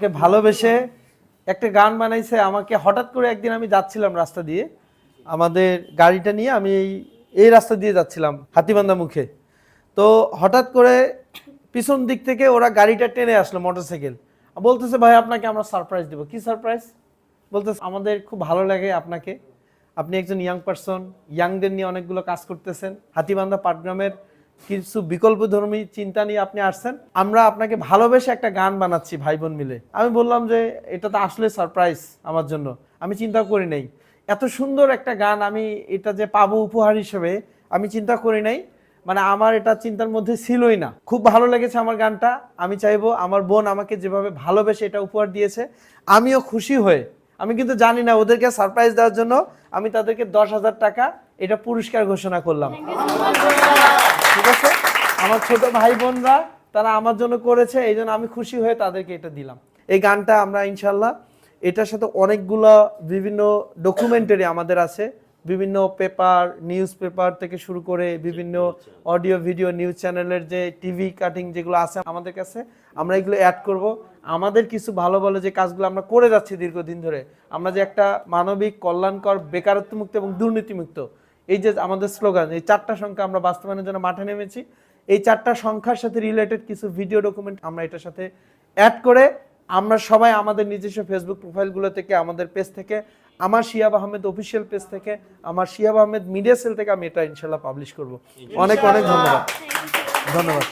আমাকে ভালোবেসে একটা গান বানাইছে, আমাকে হঠাৎ করে একদিন আমি যাচ্ছিলাম রাস্তা দিয়ে। আমাদের গাড়িটা নিয়ে আমি এই রাস্তা দিয়ে যাচ্ছিলাম হাতিবান্ধা মুখে। তো হঠাৎ করে পিছন দিক থেকে ওরা গাড়িটা টেনে আসলো মোটরসাইকেল। বলতেছে, ভাই, আপনাকে আমরা সারপ্রাইজ দেবো। কি সারপ্রাইজ বলতেছে, আমাদের খুব ভালো লাগে আপনাকে। আপনি একজন ইয়াং পারসন ইয়াংদের নিয়ে অনেকগুলো কাজ করতেছেন। হাতিবান্ধা পাটগ্রামের কিছু বিকল্প ধর্মী চিন্তা নিয়ে আপনি আসছেন। আমরা আপনাকে ভালোবেসে একটা গান বানাচ্ছি ভাই বোন মিলে। আমি বললাম যে, এটা তো আসলে সারপ্রাইজ আমার জন্য। আমি চিন্তা করি নাই। এত সুন্দর একটা গান আমি এটা যে পাবো উপহার হিসেবে, আমি চিন্তা করি নাই। মানে আমার এটা চিন্তার মধ্যে ছিলই না। খুব ভালো লেগেছে আমার গানটা। আমি চাইব আমার বোন আমাকে যেভাবে ভালোবেসে এটা উপহার দিয়েছে, আমিও খুশি হয়ে। আমি কিন্তু জানি না ওদেরকে সারপ্রাইজ দেওয়ার জন্য আমি তাদেরকে দশ হাজার টাকা এটা পুরস্কার ঘোষণা করলাম। ঠিক আছে? আমার ছোট ভাই বোনরা, তারা আমার জন্য করেছে, এই জন্য আমি খুশি হয়ে তাদেরকে এটা দিলাম। এই গানটা আমরা ইনশাল্লাহ এটার সাথে অনেকগুলো বিভিন্ন ডকুমেন্টারি আমাদের আছে। বিভিন্ন পেপার নিউজ পেপার থেকে শুরু করে বিভিন্ন অডিও ভিডিও নিউজ চ্যানেলের যে টিভি কাটিং যেগুলো আছে আমাদের কাছে, আমরা এগুলো অ্যাড করব। আমাদের কিছু ভালো ভালো যে কাজগুলো আমরা করে যাচ্ছি দীর্ঘদিন ধরে, আমরা যে একটা মানবিক, কল্যাণকর বেকারত্ব মুক্ত এবং দুর্নীতিমুক্ত এই যে আমাদের স্লোগান এই চারটা সংখ্যা আমরা বাস্তবায়নের জন্য মাঠে নেমেছি। এই চারটা সংখ্যার সাথে রিলেটেড কিছু ভিডিও ডকুমেন্ট আমরা এটার সাথে অ্যাড করে আমরা সবাই আমাদের নিজস্ব ফেসবুক প্রোফাইলগুলো থেকে আমাদের পেজ থেকে আমার শিয়াব আহমেদ অফিসিয়াল পেজ থেকে আমার শিয়াব আহমেদ মিডিয়া সেল থেকে আমি এটা ইনশাল্লাহ পাবলিশ করব। অনেক অনেক ধন্যবাদ। ধন্যবাদ।